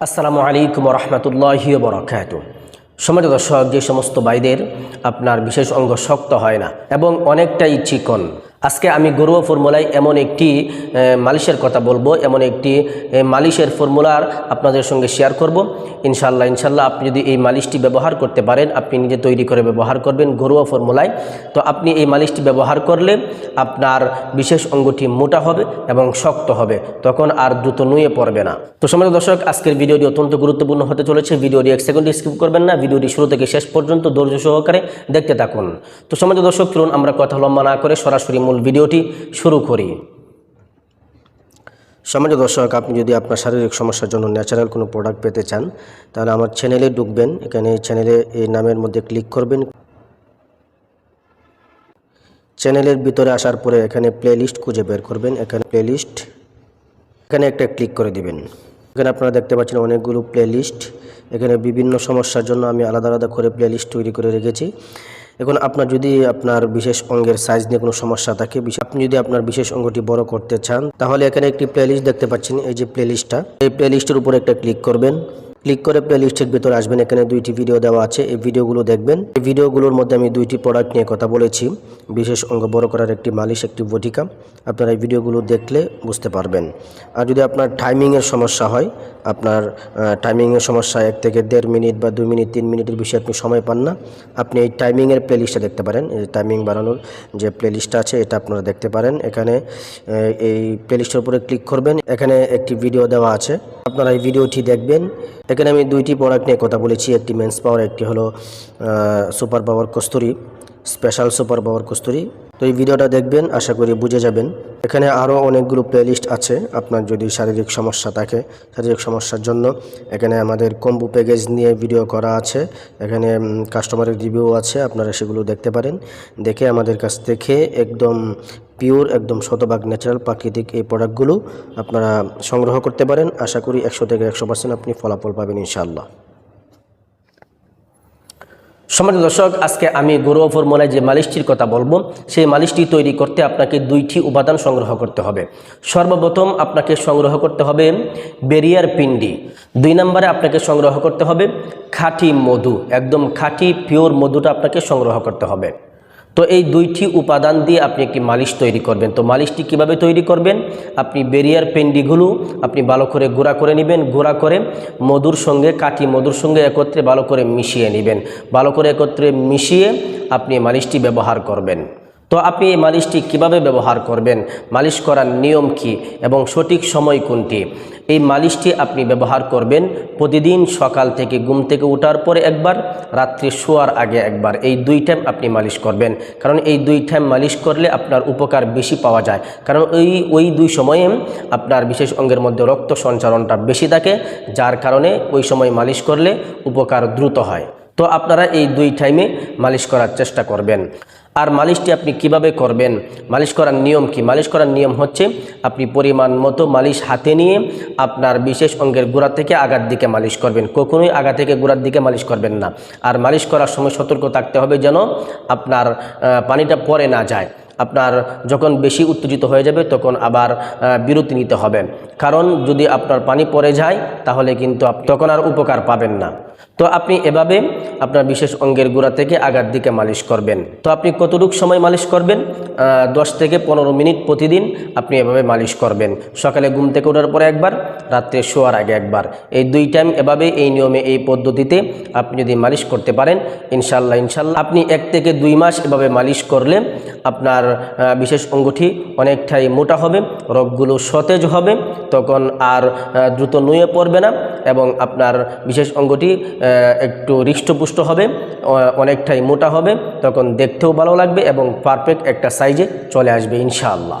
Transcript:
আসসালামু আলাইকুম রহমতুল্লাহি বরকাত সমাজ দর্শক, যে সমস্ত বাইদের আপনার বিশেষ অঙ্গ শক্ত হয় না এবং অনেকটাই চিকন আজকে আমি গরুয়া ফর্মুলায় এমন একটি মালিশের কথা বলব, এমন একটি মালিশের ফর্মুলার আপনাদের সঙ্গে শেয়ার করব। ইনশাল্লাহ ইনশাল্লাহ আপনি যদি এই মালিশটি ব্যবহার করতে পারেন, আপনি নিজে তৈরি করে ব্যবহার করবেন ঘরোয়া ফর্মুলায়। তো আপনি এই মালিশটি ব্যবহার করলে আপনার বিশেষ অঙ্গটি মোটা হবে এবং শক্ত হবে, তখন আর দ্রুত নুয়ে পড়বে না। তো সমাজ দর্শক, আজকের ভিডিওটি অত্যন্ত গুরুত্বপূর্ণ হতে চলেছে। ভিডিওটি এক সেকেন্ড স্কিপ করবেন না, ভিডিওটি শুরু থেকে শেষ পর্যন্ত ধৈর্য সহকারে দেখতে থাকুন। তো সমাজ দর্শক, চলুন আমরা কথা লম্বা না করে সরাসরি মূল ভিডিওটি শুরু করি। সমাজ দর্শক, আপনি যদি আপনার শারীরিক সমস্যার জন্য ন্যাচারাল কোনো প্রোডাক্ট পেতে চান, তাহলে আমার চ্যানেলে ঢুকবেন। এখানে চ্যানেলে এই নামের মধ্যে ক্লিক করবেন। চ্যানেলের ভিতরে আসার পরে এখানে প্লেলিস্ট খুঁজে বের করবেন। এখানে প্লেলিস্ট এখানে একটা ক্লিক করে দিবেন। এখানে আপনারা দেখতে পাচ্ছেন অনেকগুলো প্লেলিস্ট এখানে বিভিন্ন সমস্যার জন্য আমি আলাদা আলাদা করে প্লেলিস্ট তৈরি করে রেখেছি। এখন আপনার যদি আপনার বিশেষ অঙ্গের সাইজ নিয়ে কোনো সমস্যা থাকে আপনি যদি আপনার বিশেষ অঙ্গটি বড় করতে চান, তাহলে এখানে একটি প্লেলিস্ট দেখতে পাচ্ছেন, এই যে প্লেলিস্টটা এই প্লেলিস্টের উপর একটা ক্লিক করবেন। ক্লিক করে প্লে লিস্টের ভিতরে আসবেন। এখানে দুইটি ভিডিও দেওয়া আছে। এই ভিডিওগুলো দেখবেন। এই ভিডিওগুলোর মধ্যে আমি দুইটি প্রোডাক্ট নিয়ে কথা বলেছি। বিশেষ অঙ্গ বড় করার একটি মালিশ, একটি বটিকা আপনারা এই ভিডিওগুলো দেখলে বুঝতে পারবেন। আর যদি আপনার টাইমিংয়ের সমস্যা হয়, আপনার টাইমিংয়ের সমস্যা এক থেকে দেড় মিনিট বা দুই মিনিট, তিন মিনিটের বেশি আপনি সময় পান না। আপনি এই টাইমিংয়ের প্লে লিস্টটা দেখতে পারেন। এই টাইমিং বাড়ানোর যে প্লে লিস্টটা আছে, এটা আপনারা দেখতে পারেন। এখানে এই প্লে লিস্টের উপরে ক্লিক করবেন। এখানে একটি ভিডিও দেওয়া আছে। আপনারা এই ভিডিওটি দেখবেন। এখানে আমি দুইটি প্রোডাক্ট নিয়ে কথা বলেছি। একটি মেন্স পাওয়ার একটি হলো super power kasuri special super power kasuri. তো এই ভিডিওটা দেখবেন, আশা করি বুঝে যাবেন। এখানে আরও অনেকগুলো প্লেলিস্ট আছে, আপনার যদি শারীরিক সমস্যা থাকে, শারীরিক সমস্যার জন্য। এখানে আমাদের কম্বু প্যাকেজ নিয়ে ভিডিও করা আছে। এখানে কাস্টমারের রিভিউ আছে, আপনারা সেগুলো দেখতে পারেন। দেখে আমাদের কাছ থেকে একদম পিওর একদম শতভাগ ন্যাচারাল প্রাকৃতিক এই প্রোডাক্টগুলো আপনারা সংগ্রহ করতে পারেন। আশা করি একশো থেকে একশো পার্সেন্ট আপনি ফলাফল পাবেন ইনশাআল্লাহ। সমাজ দর্শক, আজকে আমি গরুয়া ফর্মুলায় যে মালিশটির কথা বলব, সেই মালিশটি তৈরি করতে আপনাকে দুইটি উপাদান সংগ্রহ করতে হবে। সর্বপ্রথম আপনাকে সংগ্রহ করতে হবে বেরিয়ার পিন্ডি। দুই নম্বরে আপনাকে সংগ্রহ করতে হবে খাঁটি মধু। একদম খাঁটি পিওর মধুটা আপনাকে সংগ্রহ করতে হবে। তো এই দুইটি উপাদান দিয়ে আপনি একটি মালিশ তৈরি করবেন। তো মালিশটি কীভাবে তৈরি করবেন? আপনি বেরিয়ার পেন্ডিগুলো আপনি ভালো করে গুঁড়া করে নেবেন, গুঁড়া করে মধুর সঙ্গে কাটি মধুর সঙ্গে একত্রে ভালো করে মিশিয়ে নেবেন। ভালো করে একত্রে মিশিয়ে আপনি মালিশটি ব্যবহার করবেন। তো আপনি এই মালিশটি কীভাবে ব্যবহার করবেন? মালিশ করার নিয়ম কি? এবং সঠিক সময় কোনটি? এই মালিশটি আপনি ব্যবহার করবেন প্রতিদিন সকাল থেকে ঘুম থেকে ওঠার পরে একবার, রাত্রি শোয়ার আগে একবার। এই দুই টাইম আপনি মালিশ করবেন। কারণ এই দুই টাইম মালিশ করলে আপনার উপকার বেশি পাওয়া যায়। কারণ ওই ওই দুই সময়ে আপনার বিশেষ অঙ্গের মধ্যে রক্ত সঞ্চালনটা বেশি থাকে, যার কারণে ওই সময় মালিশ করলে উপকার দ্রুত হয়। তো আপনারা এই দুই টাইমে মালিশ করার চেষ্টা করবেন। আর মালিশটি আপনি কীভাবে করবেন? মালিশ করার নিয়ম কি? মালিশ করার নিয়ম হচ্ছে আপনি পরিমাণ মতো মালিশ হাতে নিয়ে আপনার বিশেষ অঙ্গের গোড়া থেকে আগার দিকে মালিশ করবেন। কখনোই আগা থেকে গোড়ার দিকে মালিশ করবেন না। আর মালিশ করার সময় সতর্ক থাকতে হবে যেন আপনার পানিটা পরে না যায়। আপনার যখন বেশি উত্তেজিত হয়ে যাবে তখন আবার বিরতি নিতে হবে। কারণ যদি আপনার পানি পড়ে যায় তাহলে কিন্তু তখন আর উপকার পাবেন না। তো আপনি এভাবে আপনার বিশেষ অঙ্গের গোড়া থেকে আগার দিকে মালিশ করবেন। তো আপনি কতটুক সময় মালিশ করবেন? দশ থেকে পনেরো মিনিট প্রতিদিন আপনি এভাবে মালিশ করবেন। সকালে ঘুম থেকে ওঠার পরে একবার, রাত্রে শোয়ার আগে একবার। এই দুই টাইম এভাবে এই নিয়মে, এই পদ্ধতিতে আপনি যদি মালিশ করতে পারেন ইনশাল্লাহ ইনশাল্লাহ আপনি এক থেকে দুই মাস এভাবে মালিশ করলে আপনার বিশেষ অঙ্গটি অনেকটাই মোটা হবে, রোগগুলো সতেজ হবে, তখন আর দ্রুত নুয়ে পড়বে না। এবং আপনার বিশেষ অঙ্গটি একটু হৃষ্টপুষ্ট হবে অনেকটাই মোটা হবে, তখন দেখতেও ভালো লাগবে এবং পারফেক্ট একটা সাইজে চলে আসবে ইনশাআল্লাহ।